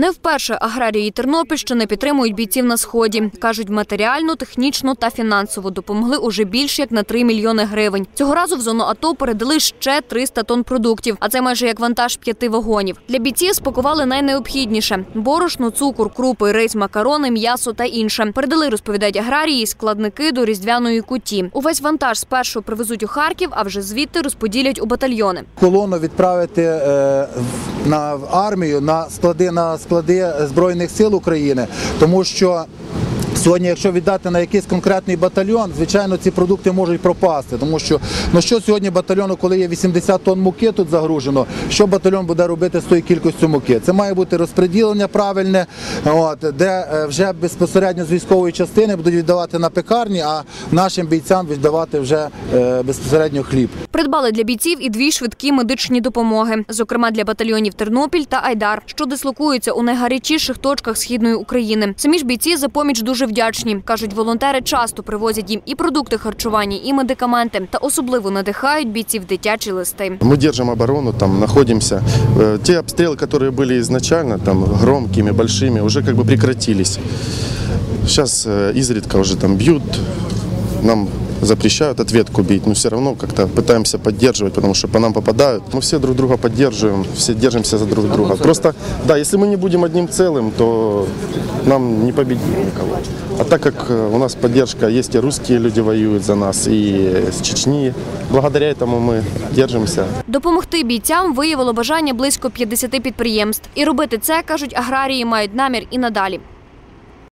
Не вперше аграрії Тернопільщини підтримують бійців на сході. кажуть, матеріально, технічно та фінансово допомогли уже більш як на 3 мільйони гривень. Цього разу в зону АТО передали ще 300 тонн продуктів, а це майже як вантаж п'яти вагонів. Для бійців спакували найнеобхідніше: борошно, цукор, крупи, рис, макарони, м'ясо та інше. Передали, розповідають аграрії, складники до різдвяної куті. Увесь вантаж спершу привезуть у Харків, а вже звідти розподілять у батальйони. колону відправити е, на армію на склади на склади збройних сил України, тому що. Сьогодні, якщо віддати на якийсь конкретний батальйон, звичайно, ці продукти можуть пропасти. Тому що ну що сьогодні батальйону, коли є 80 тонн муки тут загружено, що батальйон буде робити з тою кількістю муки? Це має бути розподілення правильне, от, де е, вже безпосередньо з військової частини будуть віддавати на пекарні, а нашим бійцям віддавати вже е, безпосередньо хліб. Придбали для бійців і дві швидкі медичні допомоги, зокрема для батальйонів Тернопіль та Айдар, що дислокуються у найгарячіших точках східної України. Самі ж бійці за поміч дуже вдячні. кажуть, волонтери часто привозять їм і продукти харчування, і медикаменти, та особливо надихають бійців дитячі листи. Мы держим оборону, там находимся. Э, Те обстрелы, которые были изначально там громкими, большими, уже как бы прекратились. Сейчас э, изредка уже там бьют, нам запрещают ответку бить, но все равно как-то пытаемся поддерживать, потому что по нам попадают. Мы все друг друга поддерживаем, все держимся за друг друга. Просто, да, если мы не будем одним целым, то нам не победить никого. А так как э, у нас поддержка, есть и русские люди воюют за нас, и с Чечни, благодаря этому мы держимся. Допомогти бійцям виявило бажання близько 50 підприємств. І робити це, кажуть аграрії, мають намір і надалі.